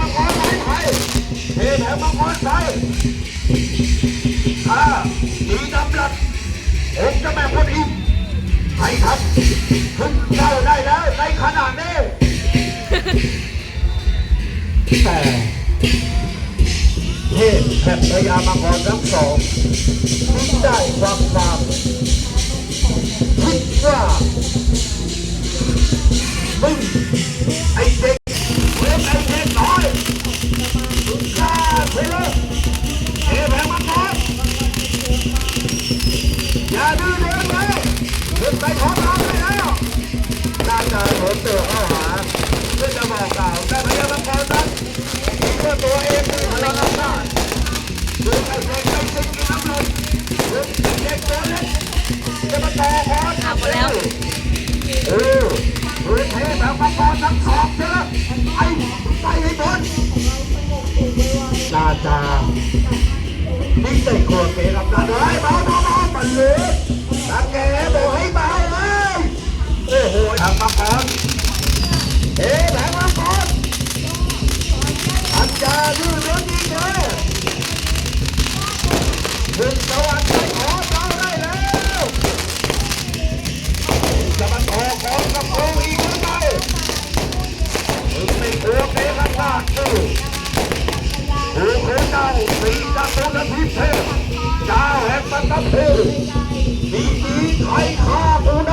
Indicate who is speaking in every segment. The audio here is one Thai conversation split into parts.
Speaker 1: มังกรไฟข้ามีดำรัสองค์เจ้าแม่คนอิมให้ทำถึงเจ้าได้แล้วในขณะนี้แต่เทพแห่งพญามังกรทั้งสองคิดได้ความความคิดว่ามึงไอเด็ นไปขอทางได้แล้วน่าจะหนตัวเข้าหาเพื่อจะบอกกล่าวแต่พญามังกรนั้นเพื่อตัวเองคือพลังอำนาจดูไอ้เด็กไอ้สิ่งที่ทำลงดูเด็กตัวเล็กจะมาต่อคอน
Speaker 2: ขับมาแล้ว
Speaker 1: เออเทแบบมังกรทั้งสองเจอไอ้ไปให้บนจาจานี่ใส่ขวดเกกับตาด้ยเบาเบาเบามันเลย ทางมังกรเอ๊ะแหลมมังกรอันจาดื้อเรื่องนี้เลยถึงสวรรค์ไปขอเจ้าได้แล้วจะมาต่อของกับกูอีกหรือไม่มึงไม่กลัวเกลังนาดกูกูคือเจ้าสีจักรพรรดิเพเจ้าแห่งปัตตภีมีดีใครฆ่ากู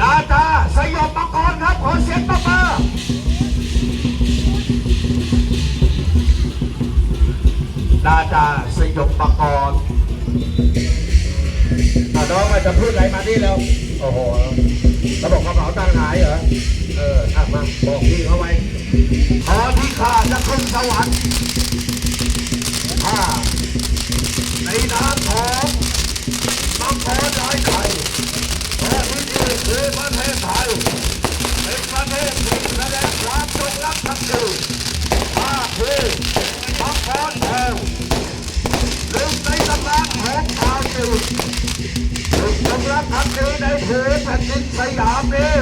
Speaker 1: นาจาสยบมังกรครับ ขอเสียงตบมือนาจาสยบมังกรน้องมันจะพูดอะไรมานี่แล้ว โอ้โหเขาบกระเป๋าตังค์หายเหรอ เออถ้ามาบอกพี่เขาไว้ขอที่ข้าจะขึ้นสวรรค์ ทศไทยเป็นประเทศที่แสดงความจงรักภักดีข้าคือมังกรทองหนึ่งในตำนานของชาวจีนหนึ่งจงรักภักดีในผืนแผ่นดินสยามนี้